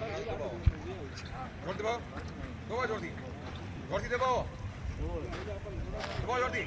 જોરથી દબાવો દબાવો જોરથી. જોરથી દબાવો. દબાવો જોરથી.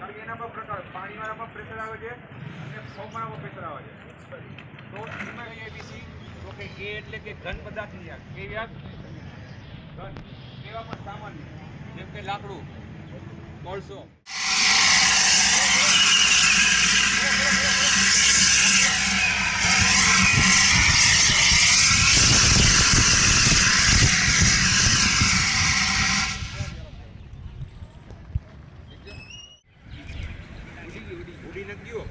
કારણ કે એના પર પ્રકાર પણ પ્રેશર આવે છે અને ફોગવાળામાં પ્રેશર આવે છે. તો એમાં કઈ એબીસી તો કે એ એટલે કે ઘન પદાર્થની આગ કે આગ ઘન. એવા પણ સામાન્ય. જેમ કે લાકડું. કોળસો. ગઈ ઉડી ઉડી નથી ગયો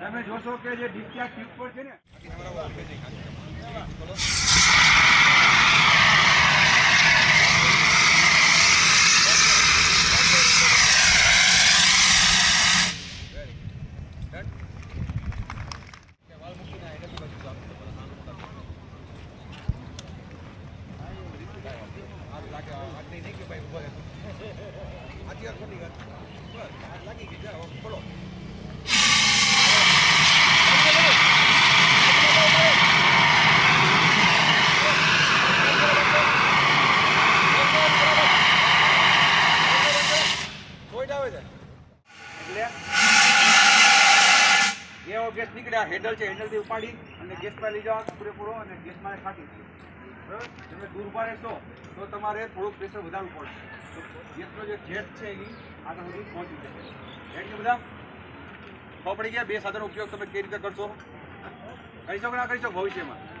તમે જોશો કે જે ડિસ્ચાર્જ ટ્યુબ પર છે ને લાગી ગઈ જાઓ ખોલો કોઈ આવે છે એટલે એવો ગેસ નીકળ્યા હેન્ડલ છે હેન્ડલથી ઉપાડી અને ગેસ પર લઈ જાઓ પૂરેપૂરો અને ગેસમાં ખાટી બરાબર તમે દૂર ઊભા રહેશો તો તમારે થોડુંક પ્રેશર વધારવું પડશે. ગેસનો જે જેટ છે એ આગળ સુધી પહોંચી જશે. એટલે બધા? પડી ગયા, બે સાધનો ઉપયોગ તમે કઈ રીતે કરશો? કરી શકો ના કરી શકો ભવિષ્યમાં.